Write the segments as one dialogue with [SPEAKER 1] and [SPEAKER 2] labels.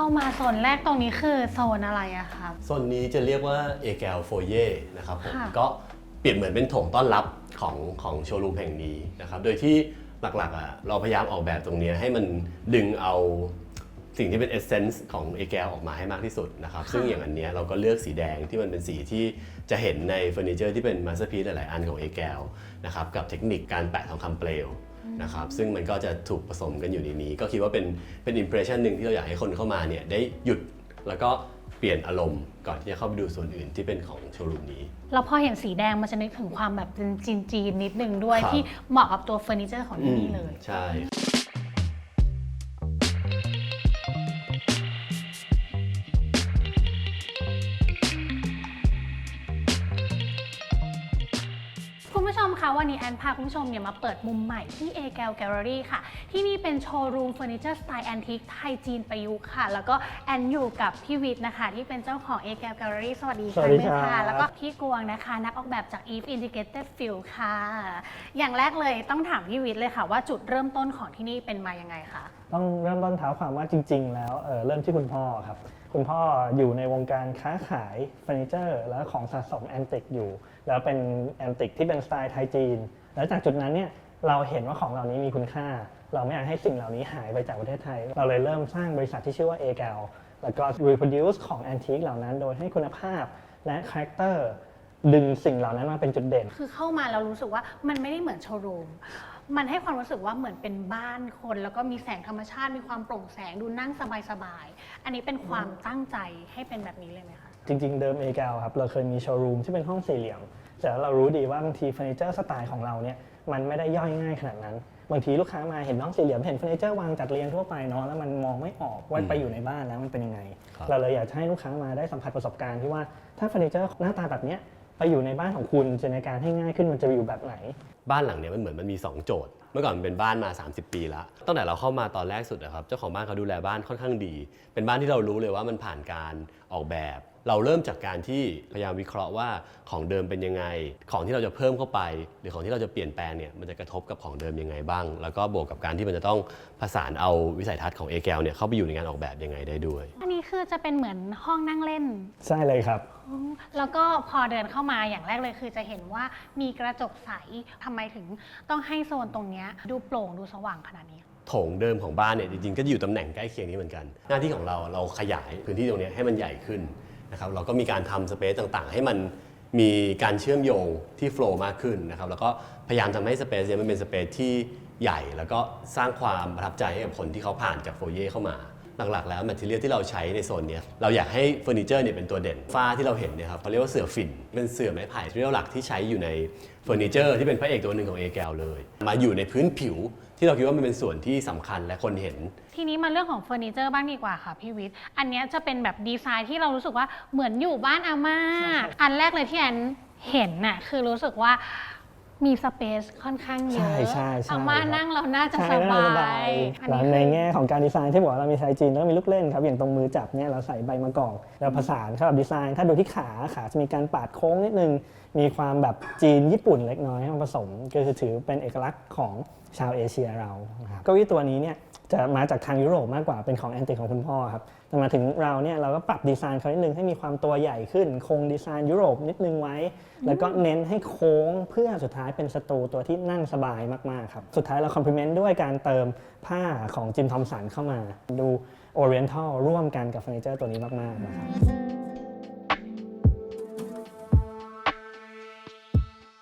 [SPEAKER 1] เข้ามาโซนแรกตรงนี้คือโซนอะไรอะครับ
[SPEAKER 2] โซนนี้จะเรียกว่าเอแกลโฟเย่นะครับผม
[SPEAKER 1] ค่ะ
[SPEAKER 2] ก็เปรียบเหมือนเป็นโถงต้อนรับของของโชว์รูมแห่งนี้นะครับโดยที่หลักๆอะเราพยายามออกแบบตรงเนี้ยให้มันดึงเอาสิ่งที่เป็นเอเซนส์ของเอแกลออกมาให้มากที่สุดนะครับซึ่งอย่างอันเนี้ยเราก็เลือกสีแดงที่มันเป็นสีที่จะเห็นในเฟอร์นิเจอร์ที่เป็นมาสเตอร์พีซหลายๆอันของเอแกลนะครับกับเทคนิคการแปะทองคำเปลว นะครับซึ่งมันก็จะถูกผสมกันอยู่ในนี้ ก็คิดว่าเป็นเป็นอิมเพรสชันหนึ่งที่เราอยากให้คนเข้ามาเนี่ยได้หยุดแล้วก็เปลี่ยนอารมณ์ก่อนที่จะเข้าไปดูส่วนอื่นที่เป็นของโชว์รูมนี้
[SPEAKER 1] เราพอเห็นสีแดงมันจะนึกถึงความแบบเป็นจีนๆนิดนึงด้วย
[SPEAKER 2] ครับ
[SPEAKER 1] ที่เหมาะกับตัวเฟอร์นิเจอร์ของที่นี่เลย
[SPEAKER 2] ใช่
[SPEAKER 1] มคะวันนี้แอนพาคุณผู้ชมเนี่ยมาเปิดมุมใหม่ที่ a g a l Gallery ค่ะ ที่นี่เป็นโชว์รูมเฟอร์นิเจอร์สไตล์แอนทิคไทยจีนประยุกต์ค่ะ แล้วก็แอนอยู่กับพี่วิทย์นะคะ ที่เป็นเจ้าของ a g a l Gallery สวัสดี
[SPEAKER 3] สวัสดี
[SPEAKER 1] ค่ะ
[SPEAKER 3] ครับ
[SPEAKER 1] แล้วก็พี่กวงนะคะ นักออกแบบจาก Eve Integrated Field ค่ะ อย่างแรกเลยต้องถามพี่วิทย์เลยค่ะ ว่าจุดเริ่มต้นของที่นี่เป็นมายังไงคะ
[SPEAKER 3] ต้องเริ่มต้นเท้าความว่าจริง ๆ แล้วเอ่อเริ่มที่คุณพ่อครับ คุณพ่ออยู่ในวงการค้าขายเฟอร์นิเจอร์ และของสะสมแอนติกอยู่ แล้วเป็นแอนติกที่เป็นสไตล์ไทยจีน แล้วจากจุดนั้นเนี่ยเราเห็นว่าของเหล่านี้มีคุณค่า เราไม่อยากให้สิ่งเหล่านี้หายไปจากประเทศไทย เราเลยเริ่มสร้างบริษัทที่ชื่อว่า a g a l แล้วก็ reproduce ของแอนติกเหล่านั้น โดยให้คุณภาพและคาแรคเตอร์ดึงสิ่งเหล่านั้นมาเป็นจุดเด่น
[SPEAKER 1] คือเข้ามาเรารู้สึกว่ามันไม่ได้เหมือนโชว์รูม มันให้ความรู้สึกว่าเหมือนเป็นบ้านคน แล้วก็มีแสงธรรมชาติมีความโปร่งแสงดูนั่งสบายๆอันนี้เป็นความตั้งใจให้เป็นแบบนี้เลยไหมคะ
[SPEAKER 3] จริง ๆ เดิมเอเกลครับเราเคยมีโชว์รูมที่เป็นห้องสี่เหลี่ยม แต่เรารู้ดีว่าบางทีเฟอร์นิเจอร์สไตล์ของเราเนี่ยมันไม่ได้ย่อยง่ายขนาดนั้น บางทีลูกค้ามาเห็นห้องสี่เหลี่ยมเห็นเฟอร์นิเจอร์วางจัดเรียงทั่วไปเนาะแล้วมันมองไม่ออกว่า
[SPEAKER 2] อืม
[SPEAKER 3] ไปอยู่ในบ้านแล้วมันเป็นยังไง
[SPEAKER 2] ครับ
[SPEAKER 3] เราเลยอยากจะให้ลูกค้ามาได้สัมผัสประสบการณ์ที่ว่าถ้าเฟอร์นิเจอร์หน้าตาแบบเนี้ย ไปอยู่ในบ้านของคุณจินตนาการให้ง่ายขึ้นมันจะอยู่แบบไหน
[SPEAKER 2] บ้านหลังเนี้ยมันเหมือนมันมี 2 โจทย์ เมื่อก่อนมันเป็นบ้านมา 30 ปีแล้วตั้งแต่เราเข้ามาตอนแรกสุดนะครับ เจ้าของบ้านเขาดูแลบ้านค่อนข้างดี เป็นบ้านที่เรารู้เลยว่ามันผ่านการออกแบบ เราเริ่มจากการที่พยายามวิเคราะห์ว่าของเดิมเป็นยังไง ของที่เราจะเพิ่มเข้าไป หรือของที่เราจะเปลี่ยนแปลงเนี่ยมันจะกระทบกับของเดิมยังไงบ้าง แล้วก็บวกกับการที่มันจะต้องผสานเอาวิสัยทัศน์ของเอแกลเนี่ยเข้าไปอยู่ในงานออกแบบยังไงได้ด้วย
[SPEAKER 1] อั คือจะเป็นเหมือนห้องนั่งเล่น
[SPEAKER 3] ใช่เลยครับ
[SPEAKER 1] อ๋อแล้วก็พอเดินเข้ามาอย่างแรกเลยคือจะเห็นว่ามีกระจกใสทำไมถึงต้องให้โซนตรงเนี้ยดูโปร่งดูสว่างขนาดนี้
[SPEAKER 2] โถงเดิมของบ้านเนี่ยจริงๆก็จะอยู่ตำแหน่งใกล้เคียงนี้เหมือนกัน หน้าที่ของเราเราขยายพื้นที่ตรงเนี้ยให้มันใหญ่ขึ้นนะครับเราก็มีการทำสเปซต่างๆ ให้มันมีการเชื่อมโยงที่โฟล์มากขึ้นนะครับแล้วก็พยายามทำให้สเปซเนี่ยมันเป็นสเปซที่ใหญ่ แล้วก็สร้างความประทับใจให้กับคนที่เขาผ่านจากโฟเย่เข้ามา หลักๆ แล้วแมทเทียลที่เราใช้ในโซนเนี้ยเราอยากให้เฟอร์นิเจอร์เนี่ยเป็นตัวเด่นฝ้าที่เราเห็นเนี่ยครับเขาเรียกว่าเสื่อฝิ่นเป็นเสื่อไม้ไผ่ที่เราหลักที่ใช้อยู่ในเฟอร์นิเจอร์ที่เป็นพระเอกตัวหนึ่งของเอแกลเลย มาอยู่ในพื้นผิวที่เราคิดว่ามันเป็นส่วนที่สำคัญและคนเห็น
[SPEAKER 1] ทีนี้มาเรื่องของเฟอร์นิเจอร์บ้างดีกว่าค่ะพี่วิทย์ อันเนี้ยจะเป็นแบบดีไซน์ที่เรารู้สึกว่าเหมือนอยู่บ้านอาม่า อันแรกเลยที่แอนเห็นน่ะคือรู้สึกว่า มีสเปซค่อนข้างเยอะ
[SPEAKER 3] ใช่ใช่ใช่
[SPEAKER 1] อาม่านั่งเราน่าจะ
[SPEAKER 3] ใช่
[SPEAKER 1] ส
[SPEAKER 3] น่า
[SPEAKER 1] บา
[SPEAKER 3] จะสบาย
[SPEAKER 1] ยอัน
[SPEAKER 3] แล้ว
[SPEAKER 1] นี้
[SPEAKER 3] ใน
[SPEAKER 1] คือ
[SPEAKER 3] แง่ของการดีไซน์ที่บอกว่าเรามีไซจีนแล้วก็มีลูกเล่นครับ อย่างตรงมือจับเนี่ยเราใส่ใบมะกอกแล้วผสานเข้ากับดีไซน์ ถ้าดูที่ขาขาจะมีการปาดโค้งนิดนึงมีความแบบจีนญี่ปุ่นเล็กน้อยผสมก็คือถือเป็นเอกลักษณ์ของชาวเอเชียเราครับเก้าอี้ตัวนี้เนี่ยจะมาจากทางยุโรปมากกว่าเป็นของแอนติกของคุณพ่อครับแต่มาถึงเราเนี่ยเราก็ปรับดีไซน์เขานิดนึงให้มีความตัวใหญ่ขึ้น คงดีไซน์ยุโรปนิดนึงไว้ แล้วก็เน้นให้โค้งเพื่อสุดท้ายเป็นสตูตัวที่นั่งสบายมากๆครับ สุดท้ายเราคอมพลีเมนต์ด้วยการเติมผ้าของจิมทอมสันเข้ามา ดูโอเรียนทัลร่วมกันกับเฟอร์นิเจอร์ตัวนี้มากๆนะครับ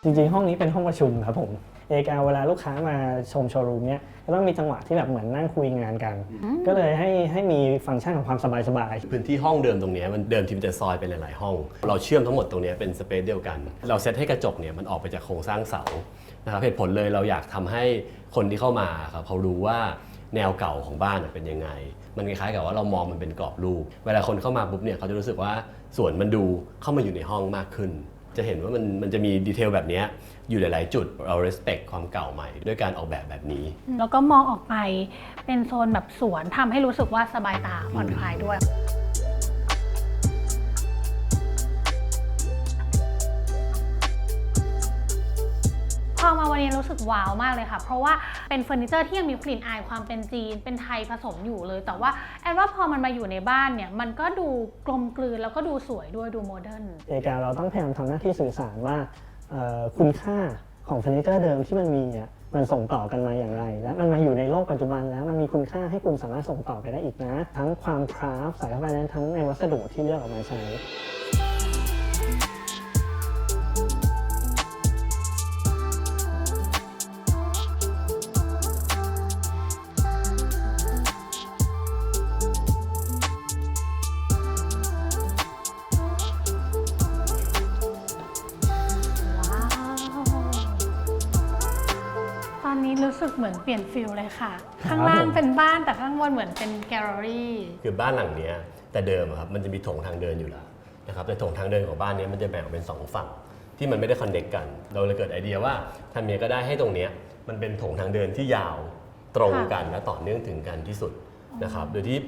[SPEAKER 3] จริงๆ ห้องนี้เป็นห้องประชุมครับผมเอกาเวลาลูกค้ามาชมโชว์รูมเนี่ยก็ต้องมีจังหวะที่แบบเหมือนนั่งคุยงานกัน ก็เลยให้ให้มีฟังก์ชันของความสบายๆ
[SPEAKER 2] พื้นที่ห้องเดิมตรงเนี้ยมันเดิมทีมันจะซอยเป็นหลาย ๆ ห้อง เราเชื่อมทั้งหมดตรงเนี้ยเป็นสเปซเดียวกัน เราเซตให้กระจกเนี่ยมันออกไปจากโครงสร้างเสานะครับเหตุผลเลยเราอยากทำให้คนที่เข้ามาครับเขารู้ว่าแนวเก่าของบ้านน่ะเป็นยังไง มันคล้ายๆกับว่าเรามองมันเป็นกรอบรูป เวลาคนเข้ามาปุ๊บเนี่ยเขาจะรู้สึกว่าส่วนมันดูเข้ามาอยู่ในห้องมากขึ้น จะเห็นว่ามันมันจะมีดีเทลแบบนี้อยู่หลาย ๆ จุดเรา respect ความเก่าใหม่ ด้วยการออกแบบแบบนี้
[SPEAKER 1] แล้วก็มองออกไปเป็นโซนแบบสวนทำให้รู้สึกว่าสบายตาผ่อนคลายด้วย พอมาวันนี้รู้สึกว้าวมากเลยค่ะ เพราะว่าเป็นเฟอร์นิเจอร์ที่ยังมีกลิ่นอายความเป็นจีน เป็นไทยผสมอยู่เลย แต่ว่าแอนว่าพอมันมาอยู่ในบ้านเนี่ย มันก็ดูกลมกลืนแล้วก็ดูสวยด้วยดูโมเดิร์น
[SPEAKER 3] เอกาเราต้องพยายามทำหน้าที่สื่อสารว่าคุณค่าของเฟอร์นิเจอร์เดิมที่มันมีอะมันส่งต่อกันมาอย่างไร และมันมาอยู่ในโลกปัจจุบันแล้วมันมีคุณค่าให้คุณสามารถส่งต่อไปได้อีกนะ ทั้งความคราฟใส่เข้าไปนั้นทั้งในวัสดุที่เลือกออกมาใช้
[SPEAKER 1] รู้สึกเหมือนเปลี่ยนฟิลเลยค่ะ ข้างล่างเป็นบ้านแต่ข้างบนเหมือนเป็นแกลเลอรี่
[SPEAKER 2] คือบ้านหลังเนี้ยแต่เดิมอะครับมันจะมีโถงทางเดินอยู่แล้วนะครับแต่โถงทางเดินของบ้านเนี้ยมันจะแบ่งออกเป็นสองฝั่ง ที่มันไม่ได้คอนเน c กกัน เราเลยเกิดไอเดียว่าทำยังไงก็ได้ให้ตรงเนี้ยมันเป็นโถงทางเดินที่ยาวตรงกันและต่อเนื่องถึงกันที่สุดนะครับโดยที่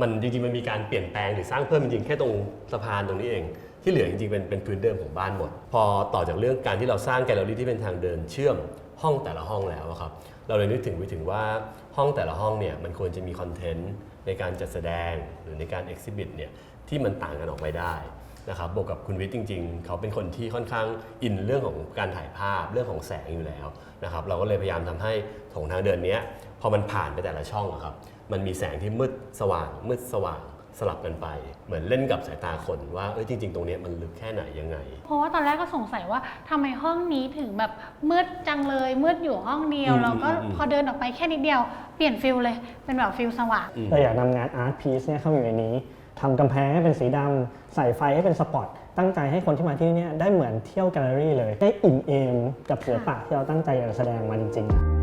[SPEAKER 2] มันจริงๆมันมีการเปลี่ยนแปลงหรือสร้างเพิ่มจริงๆแค่ตรงสะพานตรงนี้เอง ที่เหลือจริงๆเป็นเป็นพื้นเดิมของบ้านหมด พอต่อจากเรื่องการที่เราสร้างแกลเลอรี่ที่เป็นทางเดินเชื่อม ห้องแต่ละห้องแล้วอะครับ เราเลยนึกถึงไปถึงว่าห้องแต่ละห้องเนี่ยมันควรจะมีคอนเทนต์ในการจัดแสดงหรือในการเอ็กซิบิทเนี่ยที่มันต่างกันออกไปได้นะครับบวกกับคุณวิทย์จริง ๆ เขาเป็นคนที่ค่อนข้างอินเรื่องของการถ่ายภาพเรื่องของแสงอยู่แล้วนะครับเราก็เลยพยายามทำให้ถงทางเดินนี้พอมันผ่านไปแต่ละช่องอะครับมันมีแสงที่มืดสว่างมืดสว่าง สลับกันไป เหมือนเล่นกับสายตาคนว่าเอ้ยจริง ๆ ตรงเนี้ยมันลึกแค่ไหนยังไง
[SPEAKER 1] เพราะว่าตอนแรกก็สงสัยว่าทำไมห้องนี้ถึงแบบมืดจังเลยมืดอยู่ห้องเดียว
[SPEAKER 2] อืม
[SPEAKER 1] แล้วก็
[SPEAKER 2] อืม
[SPEAKER 1] พอเดินออกไปแค่นิดเดียวเปลี่ยนฟิลเลย เป็นแบบฟิลสว่าง
[SPEAKER 3] เราอยากนำงานอาร์ตพีซเนี่ยเข้ามาอยู่ในนี้ทำกำแพงให้เป็นสีดำใส่ไฟให้เป็นสปอต ตั้งใจให้คนที่มาที่นี่ได้เหมือนเที่ยวแกลเลอรี่เลย ได้อิ่มเอมกับศิลปะที่เราตั้งใจอยากจะแสดงมาจริงๆ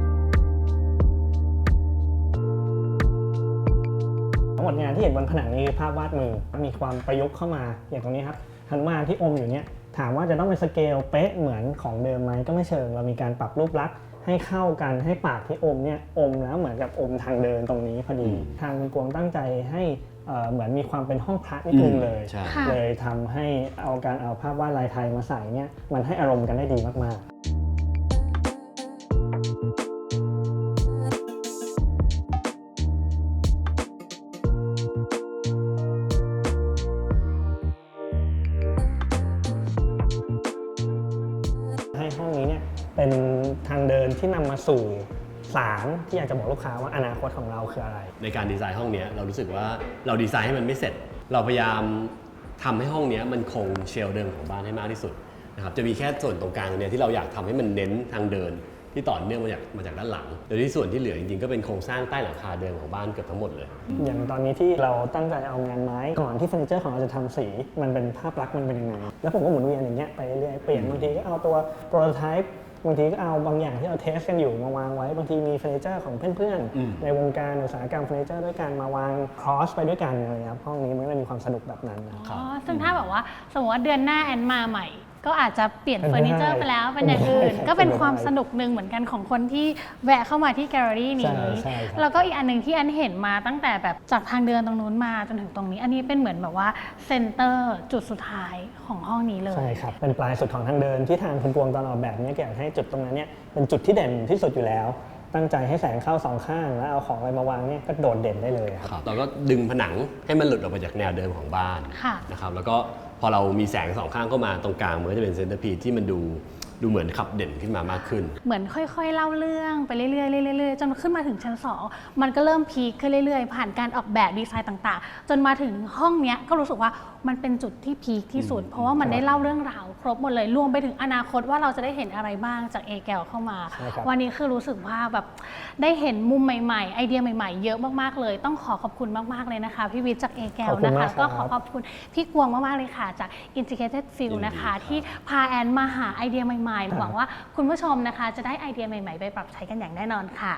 [SPEAKER 3] ทั้งหมดงานที่เห็นบนผนังนี้คือภาพวาดมือ มีความประยุกต์เข้ามาอย่างตรงนี้ครับฮันมานที่อมอยู่เนี่ยถามว่าจะต้องเป็นสเกลเป๊ะเหมือนของเดิมไหมก็ไม่เชิง เรามีการปรับรูปลักษณ์ให้เข้ากันให้ปากที่อมเนี่ยอมแล้วเหมือนกับอมทางเดินตรงนี้พอดี
[SPEAKER 2] อืม
[SPEAKER 3] ทางคุณกวงตั้งใจให้เอ่อเหมือนมีความเป็นห้องพระนิดนึงเลย
[SPEAKER 2] ใช่
[SPEAKER 1] ค่ะ
[SPEAKER 3] เลยทำให้เอาการเอาภาพวาดลายไทยมาใส่เนี่ยมันให้อารมณ์กันได้ดีมากๆ ให้องนี้เนี่ยเป็นทางเดินที่นำมาสู่สารที่อยากจะบอกลูกค้าว่าอนาคตของเราคืออะไร
[SPEAKER 2] ในการดีไซน์ห้องเนี้ยเรารู้สึกว่าเราดีไซน์ให้มันไม่เสร็จ เราพยายามทำให้ห้องเนี้ยมันคงเชลเดิมของบ้านให้มากที่สุดนะครับจะมีแค่ส่วนตรงกลางเนี้ยที่เราอยากทำให้มันเน้นทางเดิน ที่ต่อเนื่องมาจากมาจากด้านหลังโดยที่ส่วนที่เหลือจริงๆก็เป็นโครงสร้างใต้หลังคาเดิมของบ้านเกือบทั้งหมดเลย
[SPEAKER 3] อย่างตอนนี้ที่เราตั้งใจเอางานไม้ก่อนที่เฟอร์นิเจอร์ของเราจะทำสี มันเป็นภาพลักษณ์มันเป็นยังไง แล้วผมก็หมุนเวียนอย่างเงี้ยไปเรื่อยๆเปลี่ยนบางทีก็เอาตัวโปรโตไทป์บางทีก็เอาบางอย่างที่เราเทสกันอยู่มาวางไว้ บางทีมีเฟอร์นิเจอร์ของเพื่อน
[SPEAKER 2] อืม
[SPEAKER 3] ๆในวงการอุตสาหกรรมเฟอร์นิเจอร์ด้วยกันมาวางครอสไปด้วยกันอะไรครับห้องนี้มันก็เลยมีความสนุกแบบนั้นนะ
[SPEAKER 2] ครับ
[SPEAKER 1] อ๋อซึ่งถ้าแบบว่าสมมติว่าเดือนหน้าแอนมาใหม่ ก็อาจจะเปลี่ยน
[SPEAKER 3] เป็น
[SPEAKER 1] เฟ
[SPEAKER 3] ไป
[SPEAKER 1] อร์นิเจอร์
[SPEAKER 3] ได้
[SPEAKER 1] ไปแล้วเป็นอย่างอื่น
[SPEAKER 3] เป็นไปได้
[SPEAKER 1] ก็เป็น
[SPEAKER 3] เป็นไป
[SPEAKER 1] ความ
[SPEAKER 3] ได้
[SPEAKER 1] สนุกหนึ่งเหมือนกันของคนที่แวะเข้ามาที่แกลเลอรี่นี้
[SPEAKER 3] ใช่ใช่ครับ
[SPEAKER 1] แล้วก็อีกอันหนึ่งที่แอนเห็นมาตั้งแต่แบบจากทางเดินตรงนู้นมาจนถึงตรงนี้ อันนี้เป็นเหมือนแบบว่าเซนเตอร์จุดสุดท้ายของห้องนี้เลย
[SPEAKER 3] ใช่ครับ เป็นปลายสุดของทางเดินที่ทางคุณพวงตอนออกแบบเนี้ยแกอยากให้จุดตรงนั้นเนี่ยเป็นจุดที่เด่นที่สุดอยู่แล้ว ตั้งใจให้แสงเข้าสองข้าง แล้วเอาของอะไรมาวางเนี่ยก็โดดเด่นได้เลยครับ
[SPEAKER 2] ครับเราก็ดึงผนังให้มันหลุดออกมาจากแนวเดิมของบ้าน
[SPEAKER 1] ค่ะ
[SPEAKER 2] นะครับแล้วก็พอเรามีแสงสองข้างเข้ามาตรงกลางมันก็จะเป็นเซนเตอร์พีที่มันดู ดูเหมือนขับเด่นขึ้นมามากขึ้น
[SPEAKER 1] เหมือนค่อยๆ เล่าเรื่องไปเรื่อยๆเรื่อยๆจนขึ้นมาถึงชั้น 2 มันก็เริ่มพีคขึ้นเรื่อยๆ ผ่านการออกแบบดีไซน์ต่างๆ จนมาถึงห้องเนี้ยก็รู้สึกว่ามันเป็นจุดที่พีคที่สุด เพราะว่ามันได้เล่าเรื่องราวครบหมดเลยรวมไปถึงอนาคตว่าเราจะได้เห็นอะไรบ้างจากเอแกลเข้ามา
[SPEAKER 3] ใช่ครับ
[SPEAKER 1] วันนี้คือรู้สึกว่าแบบได้เห็นมุมใหม่ๆ ไอเดียใหม่ๆ เยอะมากๆเลย ต้องขอขอบคุณมากๆเลยนะคะพี่วิทย์จากเอแกล
[SPEAKER 3] ขอบคุณ
[SPEAKER 1] นะคะ
[SPEAKER 3] มากครับ
[SPEAKER 1] ก็ขอขอบคุณพี่กวงมากๆเลยค่ะจาก Integrated Feel นะคะที่พาแอนมาหาไอเดียใหม่าย หวังว่าคุณผู้ชมนะคะ จะได้ไอเดียใหม่ๆ ไปปรับใช้กันอย่างแน่นอนค่ะ